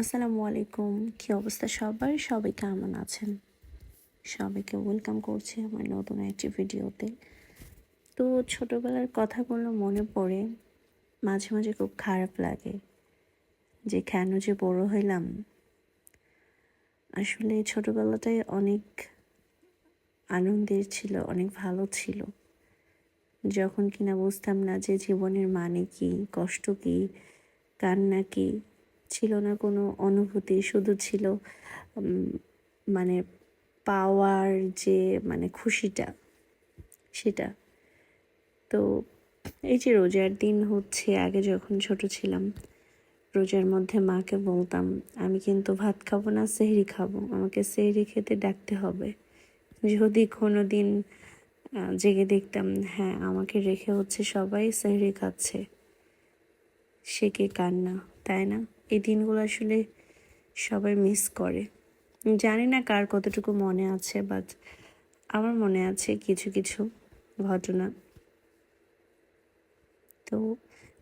আসসালামু আলাইকুম। কী অবস্থা সবার? সবাই কেমন আছেন? সবাইকে ওয়েলকাম করছি আমার নতুন একটি ভিডিওতে। তো ছোটোবেলার কথাগুলো মনে পড়ে, মাঝে মাঝে খুব খারাপ লাগে যে কেন যে বড় হইলাম। আসলে ছোটোবেলাটাই অনেক আনন্দের ছিল, অনেক ভালো ছিল। যখন কিনা বুঝতাম না যে জীবনের মানে কি, কষ্ট কি, কান্না কি ছিল না, কোনো অনুভূতি, শুধু ছিল মানে পাওয়ার যে মানে খুশিটা, সেটা। তো এই যে রোজার দিন হচ্ছে, আগে যখন ছোট ছিলাম, রোজার মধ্যে মাকে বলতাম, আমি কিন্তু ভাত খাব না, সেহরি খাব। আমাকে সেহরি খেতে ডাকতে হবে। যদি কোনো দিন জেগে দেখতাম হ্যাঁ আমাকে রেখে হচ্ছে সবাই সেহরি খাচ্ছে। সে কে কান্না, তাই না? এই দিনগুলো আসলে সবাই মিস করে। জানি না কার কতটুকু মনে আছে বাট আমার মনে আছে কিছু কিছু ঘটনা। তো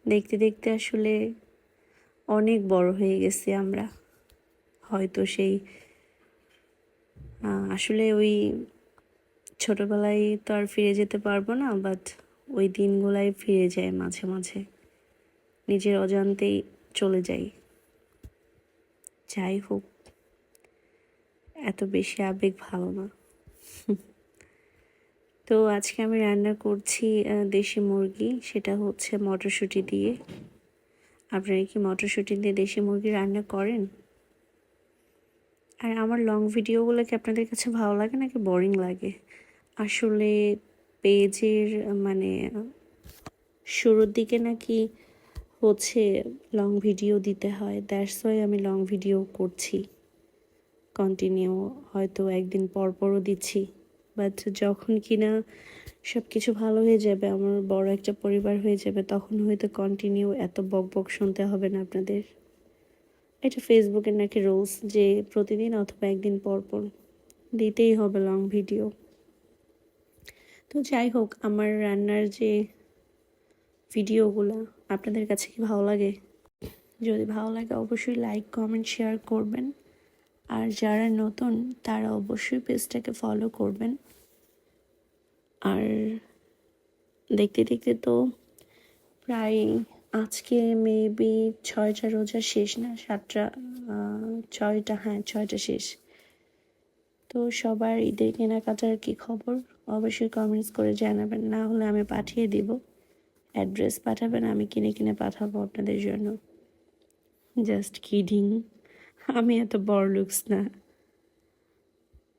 দেখতে দেখতে আসলে অনেক বড় হয়ে গেছি আমরা। হয়তো সেই আসলে ওই ছোটবেলায় তো আর ফিরে যেতে পারব না বাট ওই দিনগুলাই ফিরে যায় মাঝে মাঝে। নিজের অজান্তেই চলে যাই। যাই হোক, এত বেশি আবেগ ভালো না। তো আজকে আমি রান্না করছি দেশি মুরগি, সেটা হচ্ছে মটরশুঁটি দিয়ে। আপনারা কি মটরশুঁটি দিয়ে দেশি মুরগি রান্না করেন? আর আমার লং ভিডিওগুলো কি আপনাদের কাছে ভালো লাগে নাকি বোরিং লাগে? আসলে পেজের মানে শুরুর দিকে নাকি হচ্ছে লং ভিডিও দিতে হয়। দ্যাটস ওয়াই আমি লং ভিডিও করছি। কন্টিনিউ হয়তো একদিন পর পরও দিচ্ছি। বাট যখন কিনা সব কিছু ভালো হয়ে যাবে, আমার বড় একটা পরিবার হয়ে যাবে, তখন হয়তো কন্টিনিউ এত বক বক শুনতে হবে না আপনাদের। এটা ফেসবুকের নাকি রুলস যে প্রতিদিন অথবা একদিন পর পর দিতেই হবে লং ভিডিও তো যাই হোক, আমার রান্নার যে ভিডিওগুলো আপনাদের কাছে কি ভালো লাগে? যদি ভালো লাগে, অবশ্যই লাইক কমেন্ট শেয়ার করবেন। আর যারা নতুন, তারা অবশ্যই পেজটাকে ফলো করবেন। আর দেখতে দেখতে তো প্রায় আজকে মেবি ছয়টা রোজা শেষ না, সাতটা ছয়টা হ্যাঁ ছয়টা শেষ। তো সবার ঈদের কেনাকাটার কি খবর? অবশ্যই কমেন্টস করে জানাবেন, না হলে আমি পাঠিয়ে দিব। অ্যাড্রেস পাঠাবেন, আমি কিনে কিনে পাঠাবো আপনাদের জন্য। Just kidding. আমি এত বড় লুকস না।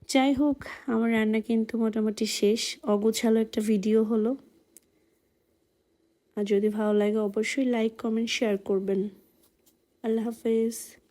যাই হোক, আমার রান্না কিন্তু মোটামুটি শেষ। অগোছালো একটা ভিডিও হলো। আর যদি ভালো লাগে, অবশ্যই লাইক কমেন্ট শেয়ার করবেন। আল্লাহ হাফেজ।